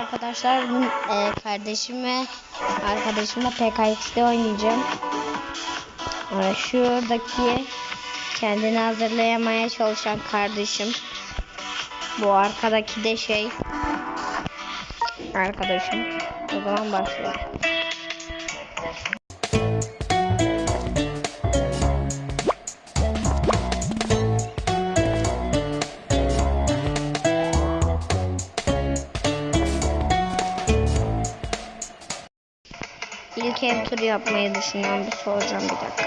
Arkadaşlar bugün e, kardeşime arkadaşımla PKX'de oynayacağım. E, şuradaki kendini hazırlayamaya çalışan kardeşim. Bu arkadaki de şey arkadaşım. O zaman başlayalım. Turu yapmayı düşünüyorum. Bir soracağım bir dakika.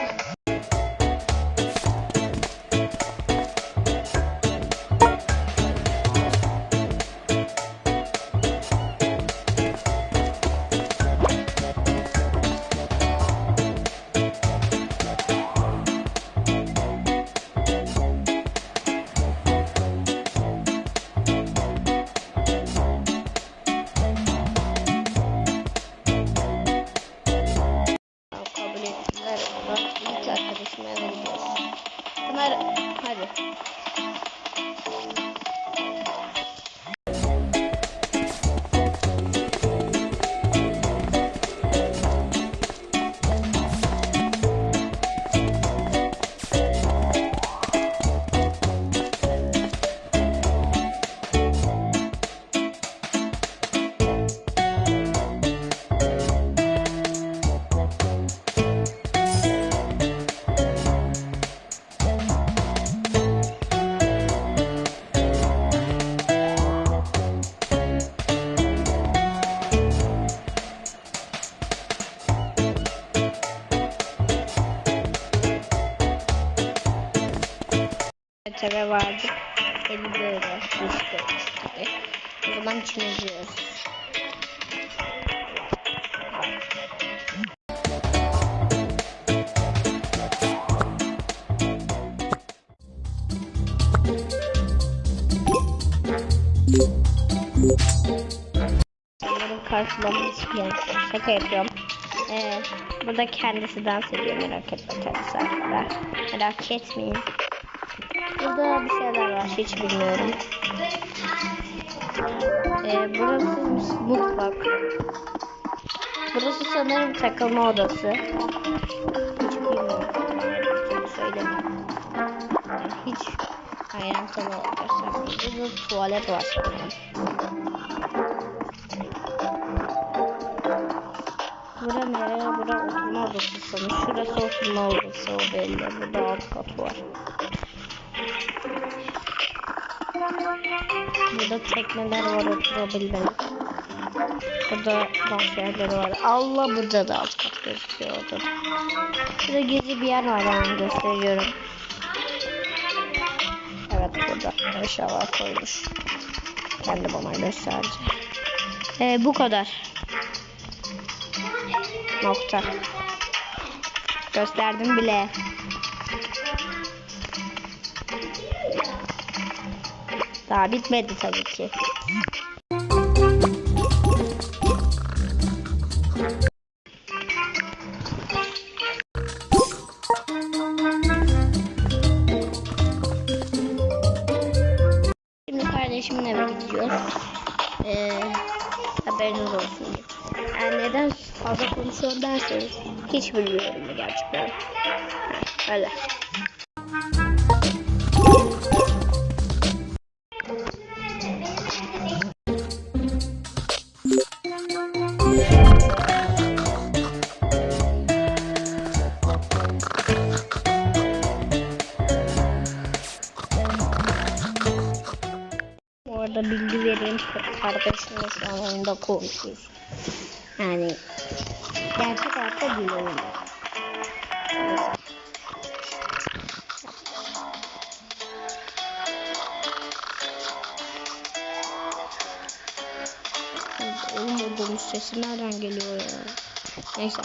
Eve vardık. 50 böyle. 100 böyle gibi. O zaman giriyoruz. Onların karşılaması yani şaka yapıyorum. Ee, burada kendisi dans ediyor merak etme kendisi arkada. Merak etmeyin. Burada bir şeyler var hiç bilmiyorum. Ee, burası mutfak. Burası sanırım takılma odası. Hiç bilmiyorum. Söylemiyorum. Hiç ayrıntılı göstermiyorum. Burada tuvalet var sanırım. Bura ne? Bura oturma odası sanırım. Şurası oturma odası o belli. Burada alt kat var. Burada tekneler var oturabildim. Burada dans yerleri var. Allah burada da alt kat gözüküyor orada. da. Burada gizli bir yer var ben gösteriyorum. Evet burada eşyalar koymuş. Kendi bana gösterdi. Ee, bu kadar. Nokta. Gösterdim bile. Daha bitmedi tabii ki. Şimdi kardeşimin eve gidiyoruz. Ee, haberiniz olsun. Yani neden fazla konuşuyorum derseniz hiç bilmiyorum gerçekten. Öyle. Kardeşimle şu an oyunda konuşuyoruz. Yani gerçek hayatta değil oyunda. Oğlum domuz sesi nereden geliyor ya? Neyse.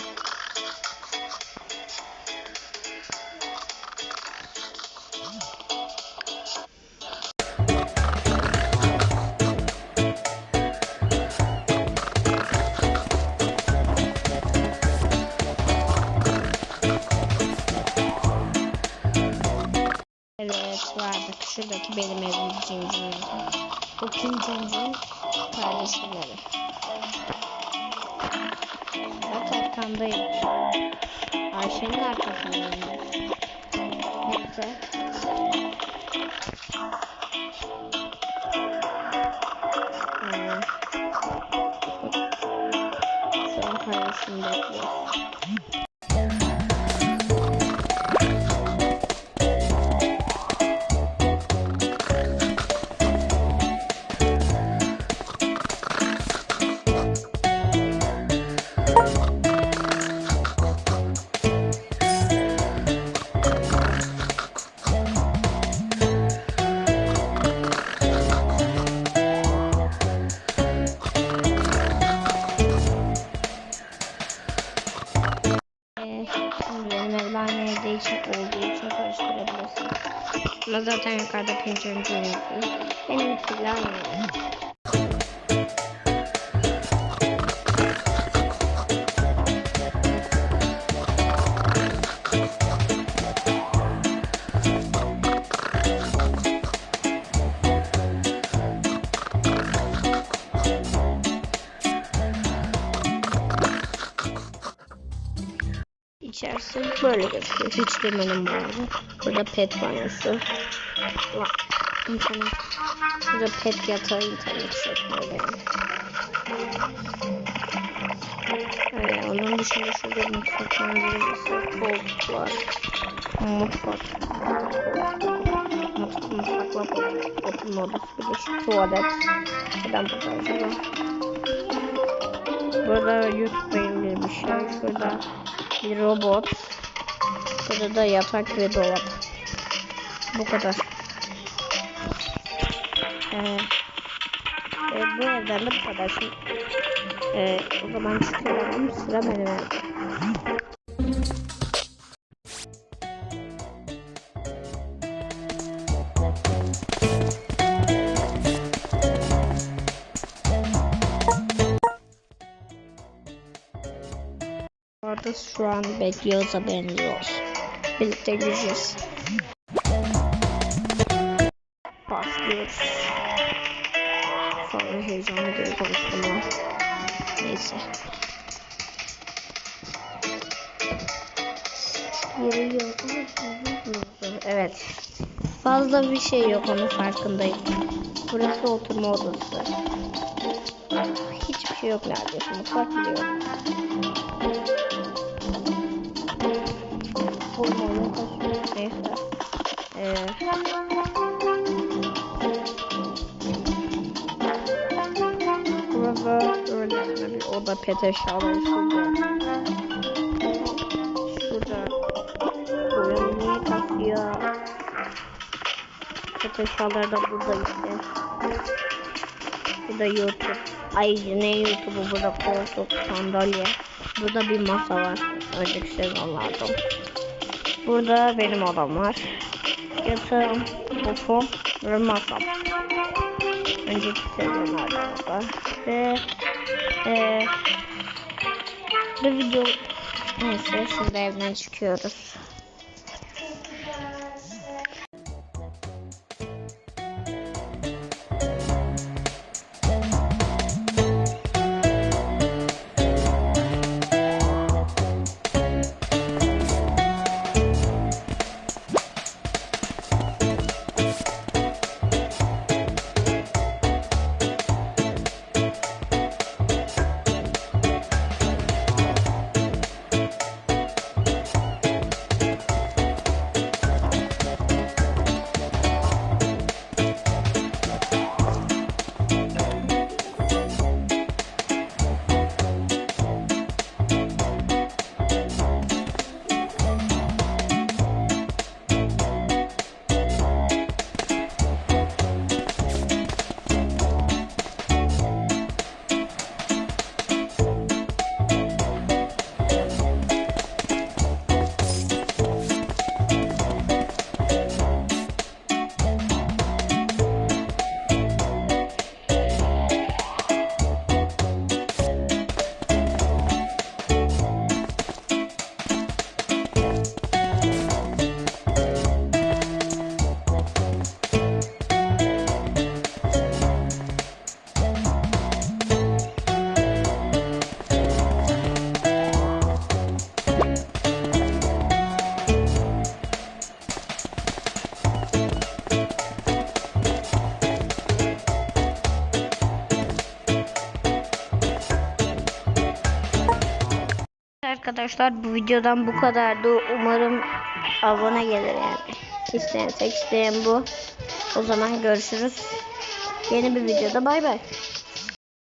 Şuradaki benim evim Cincun'un. Bu Kim Cincun'un kardeşleri. Bak arkandayım. Ayşe'nin arkasındayım. Neyse. Hmm. Şu an parasını bekliyorum. 老早，张 dos tengo cada İçerisi böyle gözüküyor. Hiç girmedim bu arada. Burada pet banyosu. İnternet. Burada pet yatağı internet çekmiyor yani. Öyle, onun dışında şurada mutfak manzarası, koltuklar, mutfak, mutfak, mutfakla oturma odası, bir de şu tuvalet. Neden burada acaba? Burada YouTube'la ilgili bir şey. Şurada bir robot. Burada da yatak ve dolap. Bu kadar. Ee, e, bu evden de bu kadar. Şimdi, e, o zaman çıkıyorum. Sıra benim evde. Orada şu an bekliyoruz haberiniz olsun. Birlikte gireceğiz. Başlıyoruz. Sonra heyecanlı gibi konuştum. Neyse. Evet. Fazla bir şey yok onun farkındayım. Burası oturma odası. Hiçbir şey yok neredeyse. Mutfak bile. Olmalı taşıyor. Neyse. Ee, burada öylesine bir oda pet eşyaları şurada. Buraya niye takıyor? Pet eşyaları da burada işte. Burada YouTube. Ay ne YouTube'u burada koltuk, sandalye. Burada bir masa var. Önceki sezonlardan. Burada benim odam var. Yatağım, bufum ve masam. Önceki sezonlarda var. Ve e, bir video neyse şimdi evden çıkıyoruz. Arkadaşlar bu videodan bu kadardı. Umarım abone gelir yani. İsteyen tek isteyen bu. O zaman görüşürüz. Yeni bir videoda bay bay.